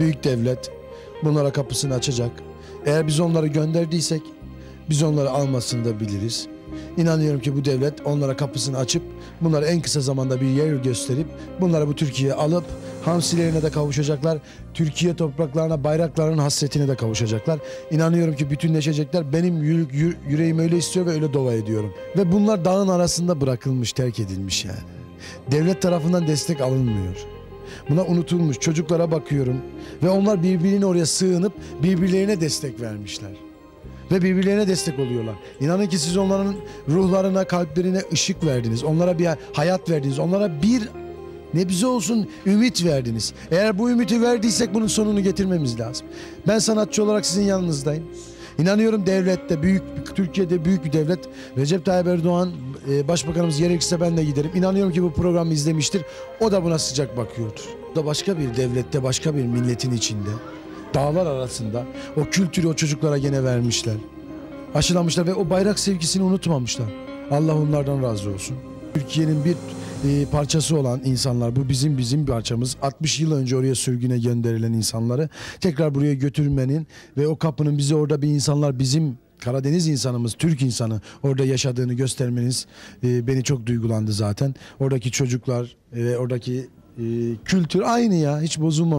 büyük devlet bunlara kapısını açacak. Eğer biz onları gönderdiysek biz onları almasını da biliriz. İnanıyorum ki bu devlet onlara kapısını açıp bunlara en kısa zamanda bir yer gösterip bunları bu Türkiye'ye alıp hamsilerine de kavuşacaklar. Türkiye topraklarına, bayraklarının hasretine de kavuşacaklar. İnanıyorum ki bütünleşecekler. Benim yü- yü- yüreğim öyle istiyor ve öyle dua ediyorum. Ve bunlar dağın arasında bırakılmış, terk edilmiş yani. Devlet tarafından destek alınmıyor. Buna unutulmuş çocuklara bakıyorum ve onlar birbirine oraya sığınıp birbirlerine destek vermişler. Ve birbirlerine destek oluyorlar. İnanın ki siz onların ruhlarına, kalplerine ışık verdiniz. Onlara bir hayat verdiniz. Onlara bir nebze olsun ümit verdiniz. Eğer bu ümiti verdiysek bunun sonunu getirmemiz lazım. Ben sanatçı olarak sizin yanınızdayım. İnanıyorum devlette büyük Türkiye'de büyük bir devlet Recep Tayyip Erdoğan e, başbakanımız gerekirse ben de giderim. İnanıyorum ki bu programı izlemiştir. O da buna sıcak bakıyordur. Da başka bir devlette başka bir milletin içinde dağlar arasında o kültürü o çocuklara gene vermişler. Aşılamışlar ve o bayrak sevgisini unutmamışlar. Allah onlardan razı olsun. Türkiye'nin bir e, parçası olan insanlar bu bizim bizim parçamız 60 yıl önce oraya sürgüne gönderilen insanları tekrar buraya götürmenin ve o kapının bizi orada bir insanlar bizim Karadeniz insanımız, Türk insanı orada yaşadığını göstermeniz e, beni çok duygulandı zaten. Oradaki çocuklar ve oradaki e, kültür aynı ya hiç bozulmamış.